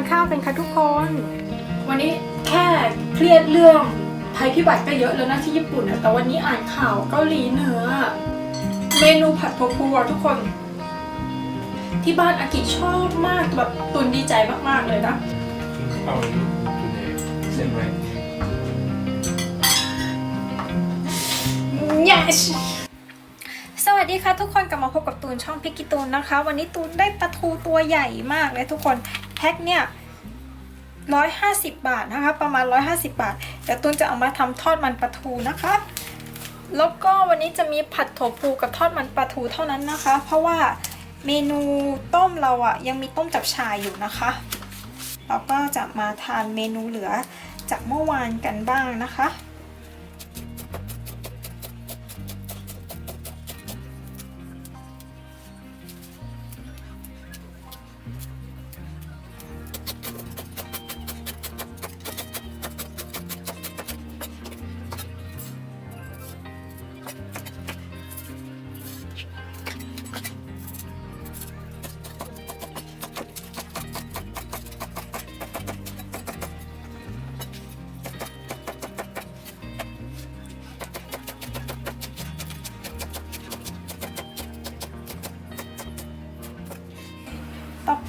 านข้าวกันค่ะทุกคน วันนี้แค่เครียดเรื่องภัยพิบัติก็เยอะแล้วนะที่ญี่ปุ่นนะแต่วันนี้อ่านข่าวเกาหลีเหนือ เมนูผัดโทฟูอะทุกคน ที่บ้านอากิชอบมากแบบตุนดีใจมากๆเลยนะ How are you today? Same right? yes สวัสดีค่ะทุกคนกลับมาพบกับตูนช่องพิกกิตูนนะคะ วันนี้ตูนได้ปลาทูตัวใหญ่มากเลยทุกคนแพ็คเนี่ย 150 บาทนะคะ ประมาณ 150 บาท เดี๋ยวตูนจะเอามาทำทอดมันปลาทูนะคะ แล้วก็วันนี้จะมีผัดถั่วพูกับทอดมันปลาทูเท่านั้นนะคะ เพราะว่าเมนูต้มเราอะยังมีต้มจับชายอยู่นะคะ เราก็จะมาทานเมนูเหลือจากเมื่อวานกันบ้างนะคะ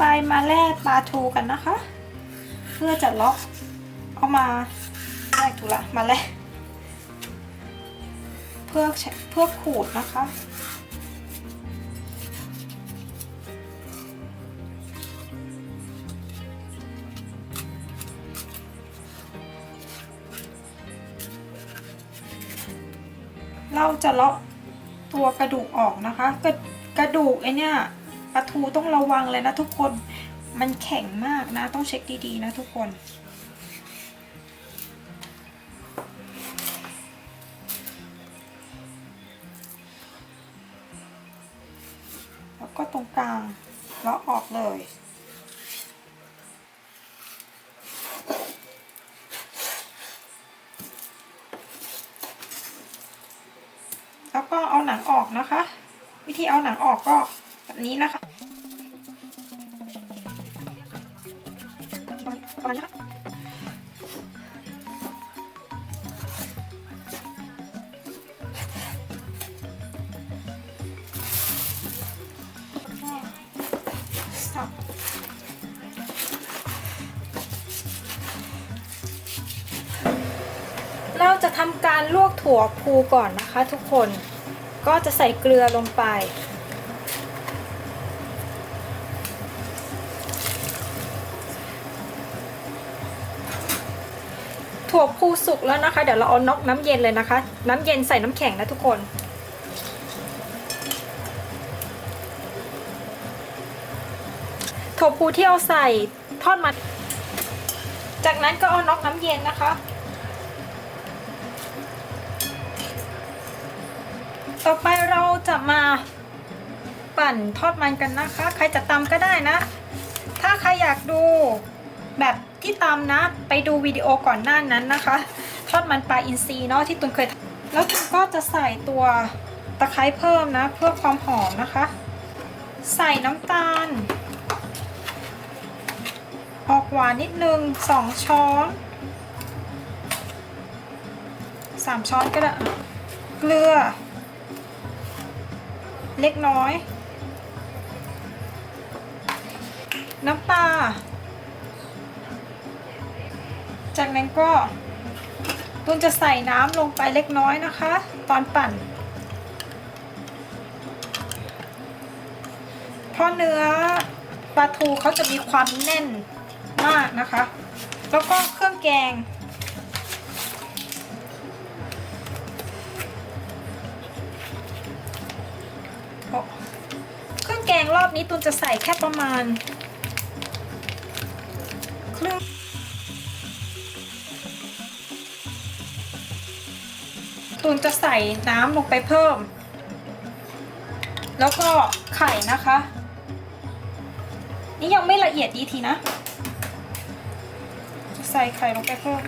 ไปมาแล่ปลาทูกันนะคะ เพื่อจะล็อกเอามาได้ถูกละมาแล่เพื่อเพื่อขูดนะคะเราจะเลาะตัวกระดูกออกนะคะ กระกระดูกไอเนี่ย ปลาทูต้องระวังเลยนะทุกคน มันแข็งมากนะ ต้องเช็คดีๆนะทุกคนแล้วก็ตรงกลางเลาะออกเลย แล้วก็เอาหนังออกนะคะ วิธีเอาหนังออกก็แบบนี้นะคะ การลวกถั่วพูก่อนนะคะ ทุกคนก็จะใส่เกลือลงไป ถั่วพูสุกแล้วนะคะ เดี๋ยวเราเอานอกน้ำเย็นเลยนะคะ น้ำเย็นใส่น้ำแข็งนะทุกคนถั่วพูที่เอาใส่ทอดมัน จากนั้นก็เอานอกน้ำเย็นนะคะ ต่อไปเราจะมาปั่นทอดมันกันนะคะ ใครจะตำก็ได้นะ ถ้าใครอยากดูแบบที่ตำนะ ไปดูวิดีโอก่อนหน้านั้นนะคะ ทอดมันปลาอินทรีเนาะที่ตุนเคย แล้วตุนก็จะใส่ตัวตะไคร้เพิ่มนะ เพื่อความหอมนะคะ ใส่น้ำตาล ออกหวานนิดนึงสองช้อนสามช้อนก็ได้เกลือ เล็กน้อย น้ำปลา จากนั้นก็ตุนจะใส่น้ำลงไปเล็กน้อยนะคะ ตอนปั่น เพราะเนื้อปลาทูเขาจะมีความแน่นมากนะคะ แล้วก็เครื่องแกง งแกงรอบนี้ตุนจะใส่แค่ประมาณครึ่งตุนจะใส่น้ำลงไปเพิ่ม แล้วก็ไข่นะคะ นี่ยังไม่ละเอียดดีทีนะ ใส่ไข่ลงไปเพิ่ม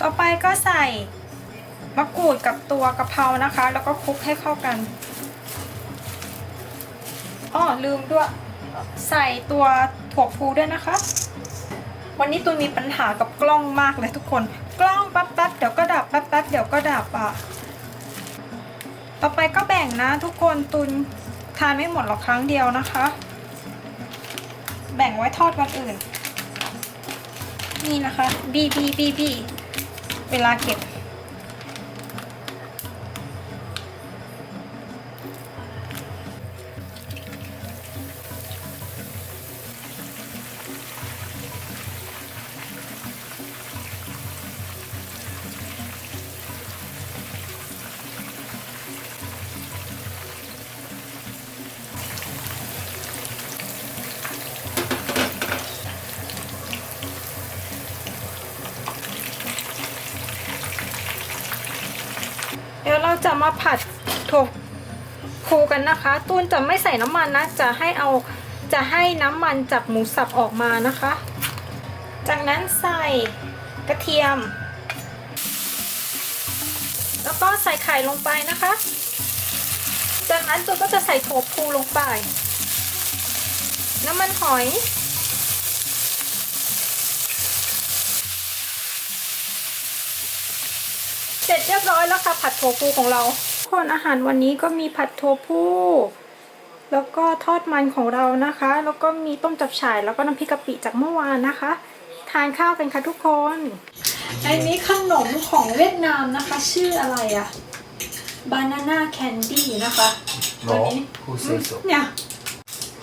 ต่อไปก็ใส่มะกรูดกับตัวกะเพรานะคะ แล้วก็คลุกให้เข้ากันอ้อลืมด้วย ใส่ตัวถั่วพูด้วยนะคะ วันนี้ตูนมีปัญหากับกล้องมากเลยทุกคน กล้องแป๊บๆเดี๋ยวก็ดับแป๊บๆเดี๋ยวก็ดับอะ ต่อไปก็แบ่งนะทุกคนตุนทานไม่หมดหรอกครั้งเดียวนะคะ แบ่งไว้ทอดวันอื่น นี่นะคะบีบีบีบี เวลาเก็บ จะมาผัดถั่วพูกันนะคะ ตูนจะไม่ใส่น้ำมันนะ จะให้เอาจะให้น้ำมันจากหมูสับออกมานะคะ จากนั้นใส่กระเทียม แล้วก็ใส่ไข่ลงไปนะคะ จากนั้นตูนก็จะใส่ถั่วพูลงไป น้ำมันหอย เสร็จเรียบร้อยแล้วค่ะผัดโทฟูของเราคนอาหารวันนี้ก็มีผัดโทฟูแล้วก็ทอดมันของเรานะคะ แล้วก็มีต้มจับฉ่าย แล้วก็น้ำพริกกะปิจากเมื่อวานนะคะ ทานข้าวกันค่ะทุกคนอันนี้ขนมของเวียดนามนะคะ ชื่ออะไรอะบานาน่าแคนดี้นะคะตัว No, นี้ who says so? เนี่ย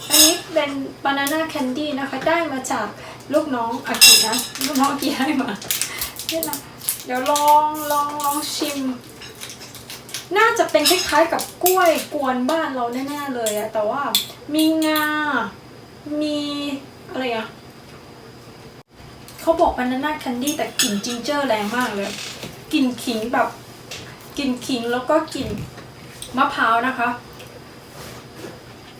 อันนี้เป็นบานาน่าแคนดี้นะคะ ได้มาจากลูกน้องอากินะลูกน้องอากิให้มาเนี่ยนะ เดี๋ยวลองลองลองชิม น่าจะเป็นคล้ายๆกับกล้วยกวนบ้านเราแน่ๆเลยอะแต่ว่ามีงา มีอะไรอะเขาบอกบานาน่าแคนดี้แต่กลิ่นจิงเจอร์แรงมากเลยกลิ่นขิงแบบกลิ่นขิงแล้วก็กลิ่นมะพร้าวนะคะ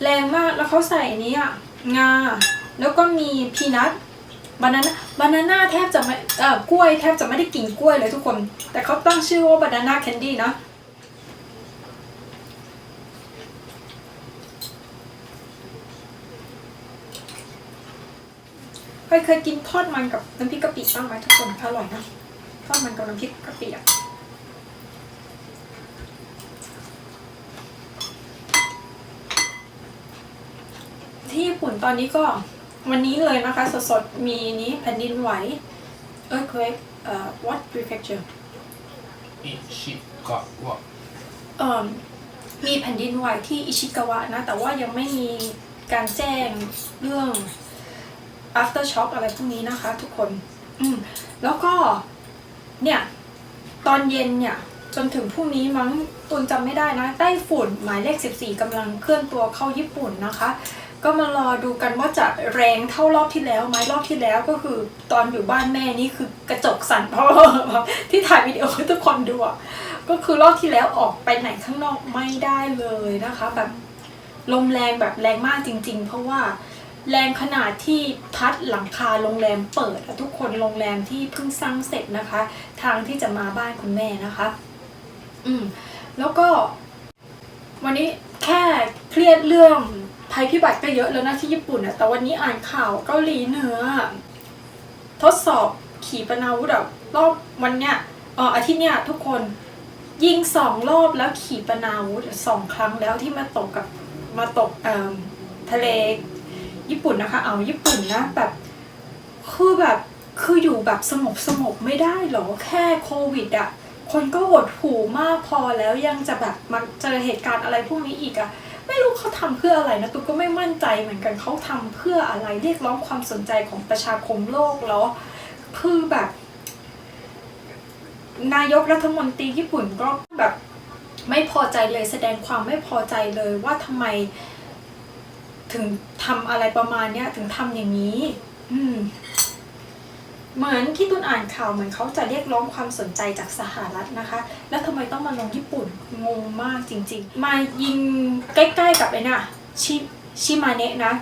แรงมากแล้วเขาใส่นี้อะงา แล้วก็มีพีนัท บานาน่าบานาน่าแทบจะไม่เอ่อกล้วยแทบจะไม่ได้กินกล้วยเลยทุกคน แต่เขาตั้งชื่อว่าบานาน่าแคนดี้นะเคยเคยกินทอดมันกับน้ำพริกกะปิบ้างไหมทุกคนอร่อยนะทอดมันกับน้ำพริกกะปิอะที่ญี่ปุ่นตอนนี้ก็ วันนี้เลยนะคะ สดๆ มีนี้แผ่นดินไหว earthquake เอ่อ what prefecture Ishikawa. เอ่อมีแผ่นดินไหวที่อิชิกาวะนะ แต่ว่ายังไม่มีการแจ้งเรื่อง after shock อะไรพวกนี้นะคะ ทุกคน อืมแล้วก็ เนี่ย ตอนเย็นเนี่ย จนถึงพรุ่งนี้มั้งตุนจำไม่ได้นะ ไต้ฝุ่นหมายเลข 14กำลังเคลื่อนตัวเข้าญี่ปุ่นนะคะ ก็มารอดูกันว่าจะแรงเท่ารอบที่แล้วไหมรอบที่แล้วก็คือตอนอยู่บ้านแม่นี่คือกระจกสั่นเพราะว่าที่ถ่ายวิดีโอให้ทุกคนดูอะก็คือรอบที่แล้วออกไปไหนข้างนอกไม่ได้เลยนะคะ แบบลมแรงแบบแรงมากจริง ๆ เพราะว่าแรงขนาดที่พัดหลังคาโรงแรมเปิดทุกคนโรงแรมที่เพิ่งสร้างเสร็จนะคะ ทางที่จะมาบ้านคุณแม่นะคะ อืมแล้วก็ วันนี้แค่เครียดเรื่อง ภัยพิบัติก็เยอะแล้วนะที่ญี่ปุ่นอะแต่วันนี้อ่านข่าวเกาหลีเหนือ ทดสอบขีปนาวุธอะรอบวันเนี้ยเอออาทิตย์เนี้ยทุกคนยิงสองรอบแล้วขีปนาวุธสองครั้งแล้วที่มาตกกับมาตกเอ่อทะเลญี่ปุ่นนะคะ เอาญี่ปุ่นนะแบบคือแบบคืออยู่แบบสงบสงบไม่ได้หรอแค่โควิดอะคนก็หดหูมากพอแล้วยังจะแบบมาเจอเหตุการณ์อะไรพวกนี้อีกอะ ไม่รู้เขาทำเพื่ออะไรนะตุ๊กก็ไม่มั่นใจเหมือนกันเขาทำเพื่ออะไรเรียกร้องความสนใจของประชาคมโลกแล้วคือแบบ นายกรัฐมนตรีญี่ปุ่นก็แบบไม่พอใจเลยแสดงความไม่พอใจเลยว่าทำไม ถึงทำอะไรประมาณเนี้ยถึงทำอย่างนี้ อืม เหมือนที่ตุนอ่านข่าวเหมือนเขาจะเรียกร้องความสนใจจากสหรัฐนะคะ แล้วทำไมต้องมาลงญี่ปุ่นงงมากจริง ๆ มายิงใกล้ๆกับไอ้น่ะชิชิมาเนะนะ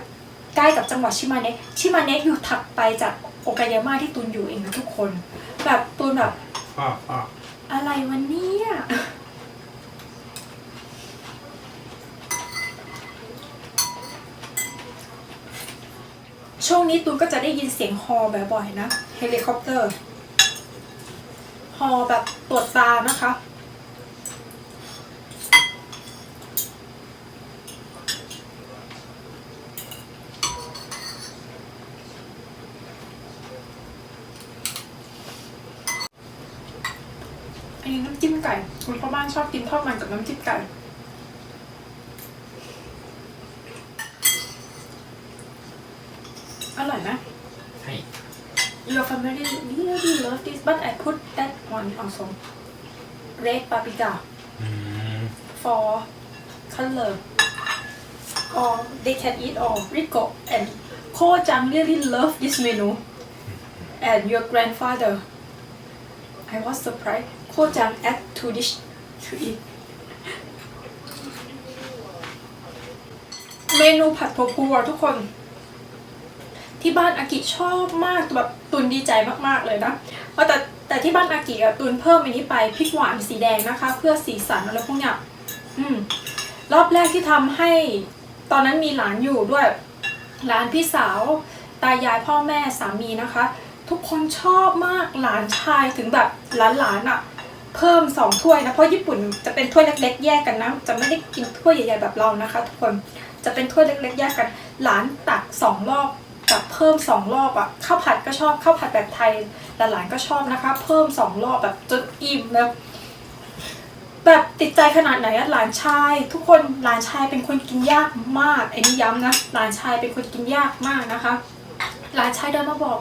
ใกล้กับจังหวัดชิมาเนะชิมาเนะอยู่ถัดไปจากโอกายาม่าที่ตุนอยู่เองนะทุกคน แบบตุนแบบป้าป้าอะไรวันนี้ ช่วงนี้ตูนก็จะได้ยินเสียงฮอบ่อยๆนะเฮลิคอปเตอร์ฮอแบบตรวจตานะคะอันนี้น้ำจิ้มไก่ คุณพ่อบ้านชอบกินทอดมันกับน้ำจิ้มไก่ อร่อยไหมให้ Your family really love this but I put that one also red paprika อืม for color or they can eat all Rico and Ko Jang really love this menu and your grandfather I was surprised Ko Jang add two dish to eat เมนูผัดถั่วพูอะทุกคน ที่บ้านอากิชอบมากแบบตุนดีใจมากๆเลยนะเพราะแต่แต่ที่บ้านอากิอะตุนเพิ่มอันนี้ไปพริกหวานสีแดงนะคะ เพื่อสีสันอะไรพวกเนี้ยอืมรอบแรกที่ทำให้ตอนนั้นมีหลานอยู่ด้วยหลานพี่สาว ตายายพ่อแม่สามีนะคะ ทุกคนชอบมากหลานชายถึงแบบหลานๆอะเพิ่มสองถ้วยนะเพราะญี่ปุ่นจะเป็นถ้วยเล็ก ๆ แยกกันนะ จะไม่ได้กินถ้วยใหญ่ๆแบบเรานะคะ ทุกคนจะเป็นถ้วยเล็ก ๆ แยกกัน หลานตักสองรอบ กับเพิ่มสองรอบอะข้าวผัดก็ชอบข้าวผัดแบบไทยหลานๆก็ชอบนะคะ เพิ่มสองรอบแบบจนอิ่มแล้วแบบติดใจขนาดไหนอะหลานชาย ทุกคนหลานชายเป็นคนกินยากมากไอ้นี่ย้ำนะหลานชายเป็นคนกินยากมากนะคะ หลานชายเดินมาบอก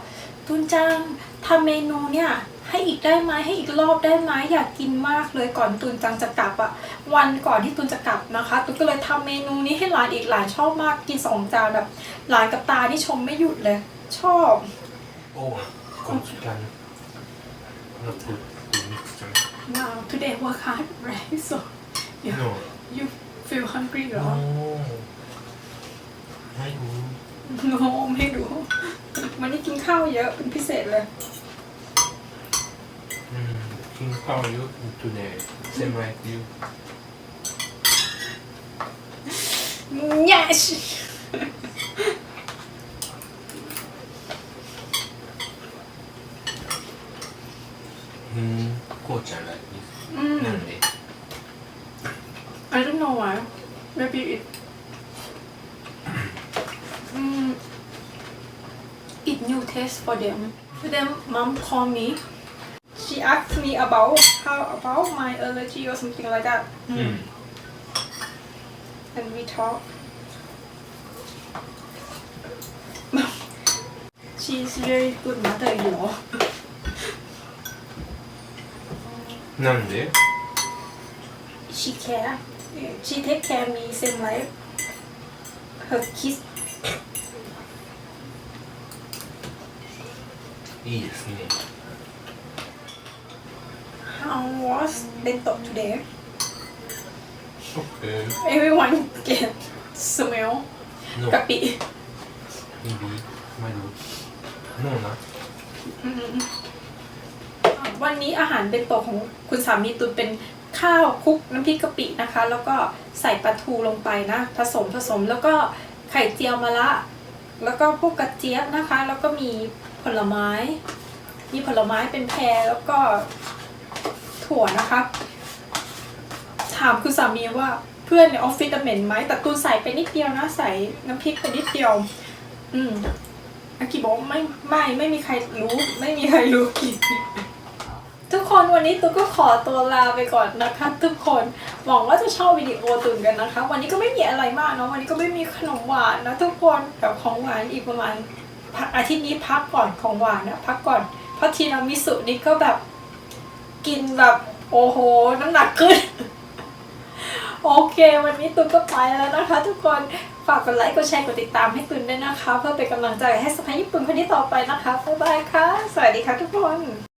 ตุนจังทำเมนูเนี่ย ให้อีกได้ไหมให้อีกรอบได้ไหมอยากกินมากเลยก่อนตุนจังจะกลับอะวันก่อนที่ตุนจะกลับนะคะ ตุนก็เลยทำเมนูนี้ให้หลานอีกหลานชอบมากกินสองจานแบบหลานกับตานี่ชมไม่หยุดเลย ชอบ โอ้คนสุดกันเราพูดพูดมิกซ์จัง Wow today work hard right so yeah. no you feel hungry เหรอ no ไม่รู้โนไม่รู้วันนี้กินข้าวเยอะเป็นพิเศษเลยอื มกินข้าวเยอะ today same like you yes อืมโคตรจังเลยอืมนั่นเลย I don't know why maybe it อืม it new taste for them then mom call me she asked me about how about my allergy or something like that. Mm. And we talk. She's very good mother, you know. 난데? She care. She take care of me same like her kids. 이 예수님. How was bento today OK everyone get smell no กะปิ maybe ไม่รู้ no นะอืมวันนี้อาหารเบนโตะของคุณสามีตุนเป็นข้าวคลุกน้ำพริกกะปินะคะ แล้วก็ใส่ปลาทูลงไปนะ ผสมผสมแล้วก็ไข่เจียวมะระแล้วก็พวกกระเจี๊ยบนะคะ แล้วก็มีผลไม้ มีผลไม้เป็นแพรแล้วก็ ถั่วนะคะ ถามคุณสามีว่าเพื่อนในออฟฟิศเหม็นไหมแต่ตูนใส่ไปนิดเดียวนะใส่น้ำพริกไปนิดเดียว อืมอากิบอกว่ไม่ไม่ไม่มีใครรู้ ไม่มีใครรู้กินทุกคนวันนี้ตูนก็ขอตัวลาไปก่อนนะคะ ทุกคนหวังว่าจะชอบวิดีโอตุนกันนะคะ วันนี้ก็ไม่มีอะไรมากเนาะวันนี้ก็ไม่มีขนมหวานนะทุกคนแบบของหวานอีกประมาณอาทิตย์นี้พักก่อนของหวานนะพักก่อนเพราะทีรามิสุนี่ก็แบบ กินแบบโอ้โห น้ำหนักขึ้น โอเค วันนี้ตุนก็ไปแล้วนะคะ ทุกคนฝากกดไลค์กดแชร์กดติดตามให้ตุนด้วยนะคะ เพื่อเป็นกำลังใจให้สภาญี่ปุ่นคนนี้ต่อไปนะคะบ๊ายบายค่ะ สวัสดีค่ะทุกคน